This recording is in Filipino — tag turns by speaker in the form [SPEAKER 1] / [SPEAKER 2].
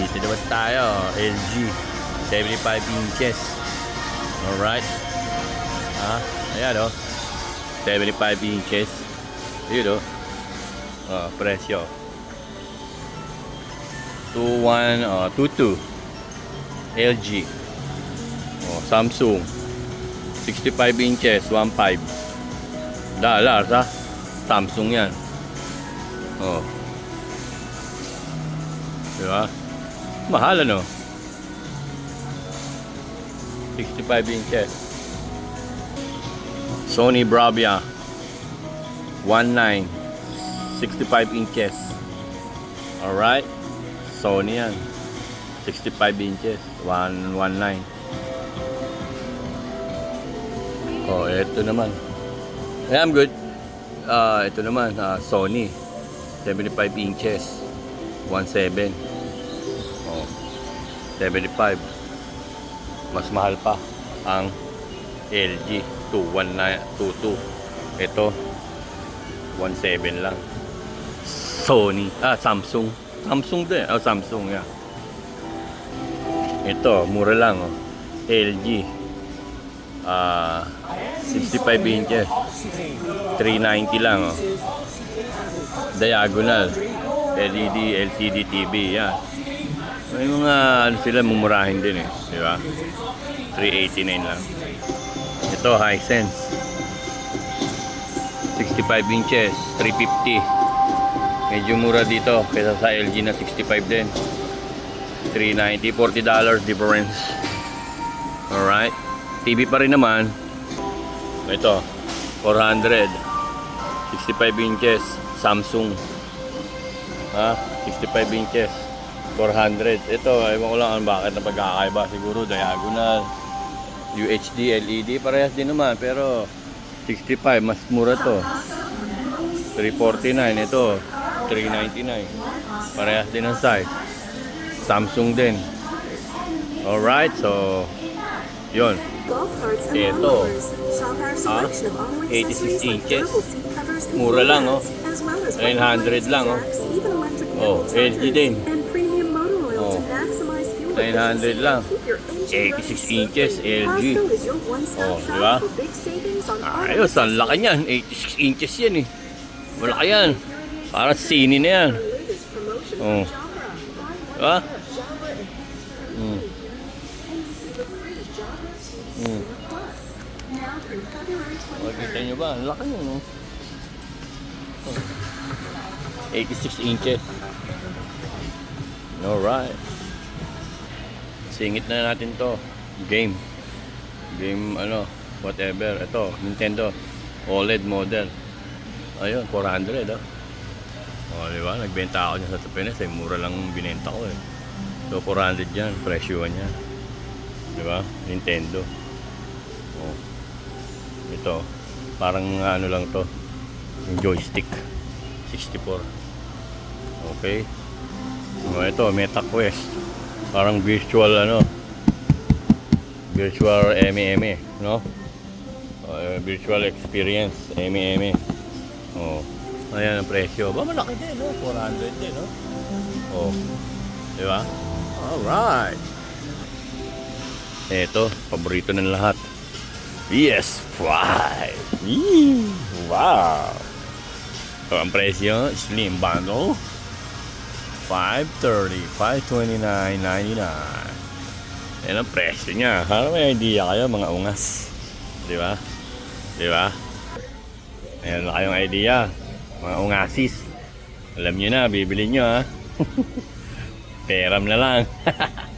[SPEAKER 1] Dito naman tayo, LG. 75 inches. Alright. Ha? Ayan o. 75 inches. Yun o. Oh, presyo. 21, oh, 22. LG. Oh, Samsung. 65 inches, 1.5. Dollars ha. Samsung yan. Oh. Diba? Mahal ano? 65 inches. Sony Bravia 19 65 inches. Alright? Sony yan. 65 inches. 119. Oh, ito naman. Yeah, I'm good. Ah, ito naman, ah, Sony. 75 inches. 17. Oh. 75. Mas mahal pa ang LG 2122. Ito 17 lang. Sony, ah Samsung. Samsung din. Oh, Samsung yeah. Ito, mura lang oh. LG. Ah 65 inches. 390 lang oh. Diagonal. LED, LCD TV, yan. May mga ano sila mumurahin din eh, di ba? 389 lang. Ito, Hisense. 65 inches, 350. Medyo mura dito kaysa sa LG na 65 din. 390, 40 dollars difference. Alright. TV pa rin naman. Ito, 400. 65 inches, Samsung. Ha? 65 inches. 400. Ito, ewan ko lang bakit na pagkakaiba. Siguro diagonal. UHD, LED, parehas din naman. Pero 65, mas mura to. 349. Ito, 399. Parehas din ang size. Samsung din. Alright, so,
[SPEAKER 2] and
[SPEAKER 1] Ito. Ah,
[SPEAKER 2] selection of all
[SPEAKER 1] 86
[SPEAKER 2] accessories like
[SPEAKER 1] inches. Mura lang, oh.
[SPEAKER 2] mats, as well as
[SPEAKER 1] 900 lang, oh. Oh, LG din. 900
[SPEAKER 2] efficiency
[SPEAKER 1] lang.
[SPEAKER 2] and keep your engine
[SPEAKER 1] 86
[SPEAKER 2] running
[SPEAKER 1] inches. LG. Oh,
[SPEAKER 2] on auto
[SPEAKER 1] Ayos, ang laki niyan. 86 inches yan eh. Malaki yan. Parang sini na yan. Oh. Diba? Mm. Mm.
[SPEAKER 2] February 23rd.
[SPEAKER 1] Makikita nyo ba? Ang laki yun, no? 86 inches. Alright. Singit na natin to. Game. Game, ano, whatever. Ito, Nintendo. OLED model. Ayun, 400, oh. O, di ba? Nagbenta ako niya sa Pinas. Eh, mura lang binenta ko, eh. So, 400 yan. Presyo niya. Di ba? Nintendo. Oh. Ito, parang ano lang to, yung joystick. 64. Okay. O, ito, MetaQuest. Parang virtual ano, virtual MME, no? Eh, virtual experience, MME. Oh. Ayan ang presyo. Ba, malaki din, no? 400 din, no? Oh. Di ba? Alright. Ito, paborito ng lahat. PS5. Yee! Wow! So, ang presyo, slim bundle. 530, 529.99. Yan ang presyo niya. Para may idea kayo, mga ungas. Di ba? Di ba? Ayan na kayong idea. Mga ungasis. Alam nyo na, bibili nyo ha. Peram na lang.